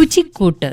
രുചിക്കൂട്ട്.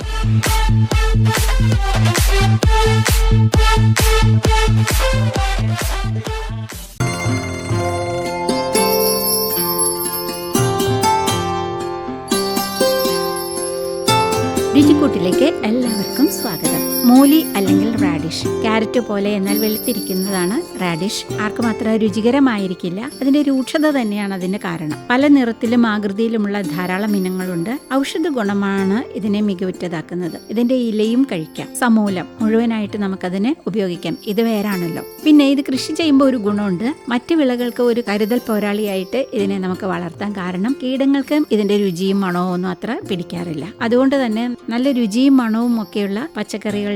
രുചിക്കൂട്ടിലേക്ക് എല്ലാവർക്കും സ്വാഗതം. മൂലി അല്ലെങ്കിൽ റാഡിഷ് ക്യാരറ്റ് പോലെ എന്നാൽ വെളുത്തിരിക്കുന്നതാണ് റാഡിഷ് ആർക്കും അത്ര രുചികരമായിരിക്കില്ല അതിന്റെ രൂക്ഷത തന്നെയാണ് അതിന്റെ കാരണം. പല നിറത്തിലും ആകൃതിയിലുമുള്ള ധാരാളം ഇനങ്ങളുണ്ട്. ഔഷധ ഗുണമാണ് ഇതിനെ മികവുറ്റതാക്കുന്നത്. ഇതിന്റെ ഇലയും കഴിക്കാം. സമൂലം മുഴുവനായിട്ട് നമുക്കതിനെ ഉപയോഗിക്കാം. ഇത് വേറാണല്ലോ. പിന്നെ ഇത് കൃഷി ചെയ്യുമ്പോൾ ഒരു ഗുണമുണ്ട്. മറ്റു വിളകൾക്ക് ഒരു കരുതൽ പോരാളിയായിട്ട് ഇതിനെ നമുക്ക് വളർത്താൻ കാരണം കീടങ്ങൾക്ക് ഇതിന്റെ രുചിയും മണവും ഒന്നും അത്ര പിടിക്കാറില്ല. അതുകൊണ്ട് തന്നെ നല്ല രുചിയും മണവും ഒക്കെയുള്ള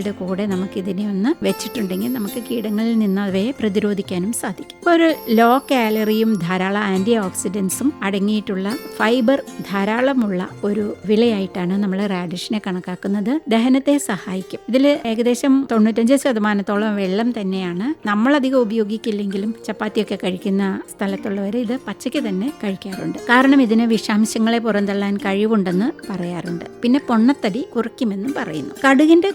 പച്ചക്കറികളുടെ കൂടെ നമുക്ക് ഇതിനെ ഒന്ന് വെച്ചിട്ടുണ്ടെങ്കിൽ നമുക്ക് കീടങ്ങളിൽ നിന്ന് അവയെ പ്രതിരോധിക്കാനും സാധിക്കും. ഒരു ലോ കാലറിയും ധാരാളം ആന്റി ഓക്സിഡൻസും അടങ്ങിയിട്ടുള്ള ഫൈബർ ധാരാളമുള്ള ഒരു വിളയായിട്ടാണ് നമ്മൾ റാഡിഷിനെ കണക്കാക്കുന്നത്. ദഹനത്തെ സഹായിക്കും. ഇതിൽ ഏകദേശം തൊണ്ണൂറ്റഞ്ച് ശതമാനത്തോളം വെള്ളം തന്നെയാണ് നമ്മളധികം ഉപയോഗിക്കില്ലെങ്കിലും ചപ്പാത്തിയൊക്കെ കഴിക്കുന്ന സ്ഥലത്തുള്ളവർ ഇത് പച്ചയ്ക്ക് തന്നെ കഴിക്കാറുണ്ട്. കാരണം ഇതിന് വിഷാംശങ്ങളെ പുറന്തള്ളാൻ കഴിവുണ്ടെന്ന് പറയാറുണ്ട്. പിന്നെ പൊണ്ണത്തടി കുറയ്ക്കുമെന്നും പറയുന്നു. കടുകിന്റെ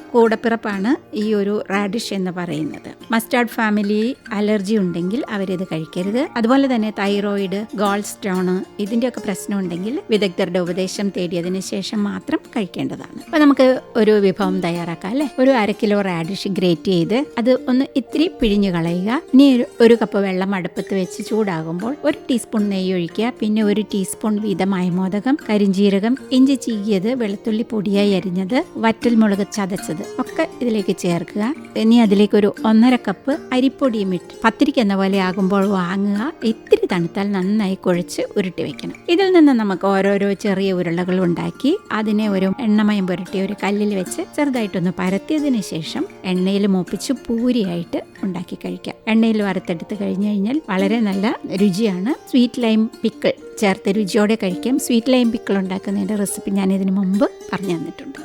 കൂടപ്പിറപ്പാണ് ഈ ഒരു റാഡിഷ് എന്ന് പറയുന്നത്. മസ്റ്റാർഡ് ഫാമിലി അലർജി ഉണ്ടെങ്കിൽ അവരിത് കഴിക്കരുത്. അതുപോലെ തന്നെ തൈറോയിഡ് ഗോൾ സ്റ്റോൺ ഇതിന്റെയൊക്കെ പ്രശ്നം ഉണ്ടെങ്കിൽ വിദഗ്ധരുടെ ഉപദേശം തേടിയതിനു ശേഷം മാത്രം കഴിക്കേണ്ടതാണ്. അപ്പൊ നമുക്ക് ഒരു വിഭവം തയ്യാറാക്കാം അല്ലെ? ഒരു അര കിലോ റാഡിഷ് ഗ്രേറ്റ് ചെയ്ത് അത് ഒന്ന് ഇത്തിരി പിഴിഞ്ഞു കളയുക. ഇനി ഒരു- കപ്പ് വെള്ളം അടുപ്പത്ത് വെച്ച് ചൂടാകുമ്പോൾ ഒരു ടീസ്പൂൺ നെയ്യ് ഒഴിക്കുക. പിന്നെ ഒരു ടീസ്പൂൺ വീതം അയമോദകം കരിഞ്ചീരകം ഇഞ്ചി ചീകിയത് വെളുത്തുള്ളി പൊടിയായി അരിഞ്ഞത് വറ്റൽമുളക് ചതച്ചത് ഒക്കെ ഇതിലേക്ക് ചേർക്കുക. ഇനി അതിലേക്ക് ഒരു ഒന്നര കപ്പ് അരിപ്പൊടിയും ഇട്ട് പത്തിരിക്ക് എന്ന പോലെ ആകുമ്പോൾ വാങ്ങുക. ഇത്തിരി തണുത്താൽ നന്നായി കുഴച്ച് ഉരുട്ടി വെക്കണം. ഇതിൽ നിന്ന് നമുക്ക് ഓരോരോ ചെറിയ ഉരുളകൾ ഉണ്ടാക്കി അതിനെ ഒരു എണ്ണമയം പുരട്ടി ഒരു കല്ലിൽ വെച്ച് ചെറുതായിട്ടൊന്ന് പരത്തിയതിന് ശേഷം എണ്ണയിൽ മൂപ്പിച്ച് പൂരിയായിട്ട് ഉണ്ടാക്കി കഴിക്കാം. എണ്ണയിൽ വറുത്തെടുത്ത് കഴിഞ്ഞു കഴിഞ്ഞാൽ വളരെ നല്ല രുചിയാണ്. സ്വീറ്റ് ലൈം പിക്കിൾ ചേർത്ത് രുചിയോടെ കഴിക്കാം. സ്വീറ്റ് ലൈം പിക്കിൾ ഉണ്ടാക്കുന്നതിന്റെ റെസിപ്പി ഞാൻ ഇതിനു മുമ്പ് പറഞ്ഞു തന്നിട്ടുണ്ട്.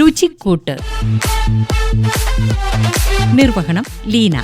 രുചിക്കൂട്ട്. നിർവഹണം ലീന.